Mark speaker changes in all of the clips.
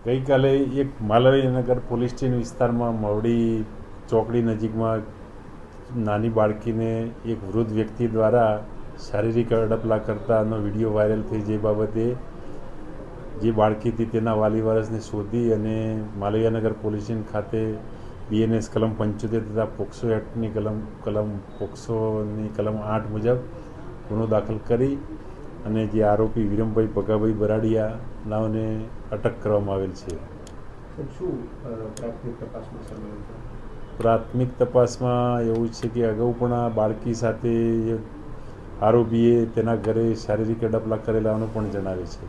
Speaker 1: ગઈકાલે એક Malviyanagar police station વિસ્તારમાં મવડી ચોકડી નજીકમાં નાની બાળકીને એક વૃદ્ધ વ્યક્તિ દ્વારા શારીરિક અડપલા કરતાનો વીડિયો વાયરલ થઈ જે બાબતે જે બાળકી હતી તેના વાલી વારસને શોધી અને માલવીયાનગર પોલીસ સ્ટેશન ખાતે બીએનએસ કલમ પંચોતેર તથા પોક્સો એક્ટની કલમ કલમ પોક્સોની કલમ આઠ મુજબ ગુનો દાખલ કરી અને જે આરોપી વિરમભાઈ પગાભાઈ બરાડિયા નાઓને અટક કરવામાં આવેલ છે.
Speaker 2: શું પ્રાથમિક તપાસમાં
Speaker 1: એવું છે કે અગાઉ પણ આ બાળકી સાથે આરોપીએ તેના ઘરે શારીરિક અડપલા કરેલાનું પણ જણાવે છે?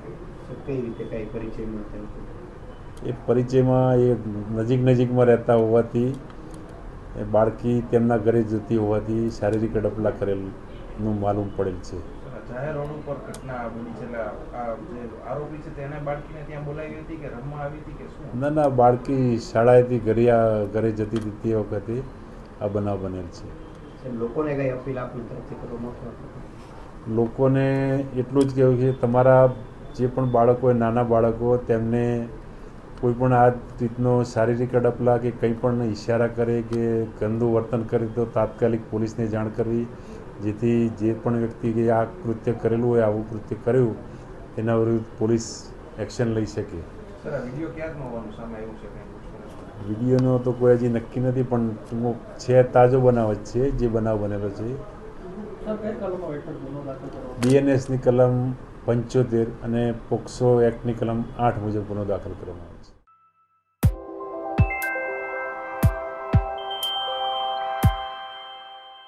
Speaker 1: એ પરિચયમાં એ નજીક નજીકમાં રહેતા હોવાથી એ બાળકી તેમના ઘરે જતી હોવાથી શારીરિક અડપલા કરેલનું માલુમ પડેલ છે.
Speaker 3: જાહેર રોડ ઉપર ઘટના બની છે. એટલે જે આરોપી છે તેને બાળકીને ત્યાં બોલાવી હતી કે રમવા આવી હતી કે શું?
Speaker 1: ના ના બાળકી શાળાએથી ઘરિયા ઘરે જતી હતી તે વખતે આ બનાવ બનેલ છે.
Speaker 2: લોકોને કઈ અપીલ આપની તરફથી આવતી
Speaker 1: લોકોને એટલું જ કહેવું છે તમારા જે પણ બાળકો હોય નાના બાળકો તેમને કોઈ પણ આ રીતનો શારીરિક અડપલા કે કંઈ પણ ઇશારા કરે કે ગંદુ વર્તન કરે તો તાત્કાલિક પોલીસને જાણ કરવી. જેથી જે પણ વ્યક્તિ કે આ કૃત્ય કરેલું હોય આવું કૃત્ય કર્યું એના વિરુદ્ધ પોલીસ એક્શન લઈ શકે. વિડીયોનો તો કોઈ હજી નક્કી નથી પણ ટૂંકો છે તાજો બનાવ જ છે જે બનાવ બનેલો છે. બીએનએસની કલમ પંચોતેર અને પોક્સો એક્ટની કલમ આઠ મુજબ ગુનો દાખલ કરવામાં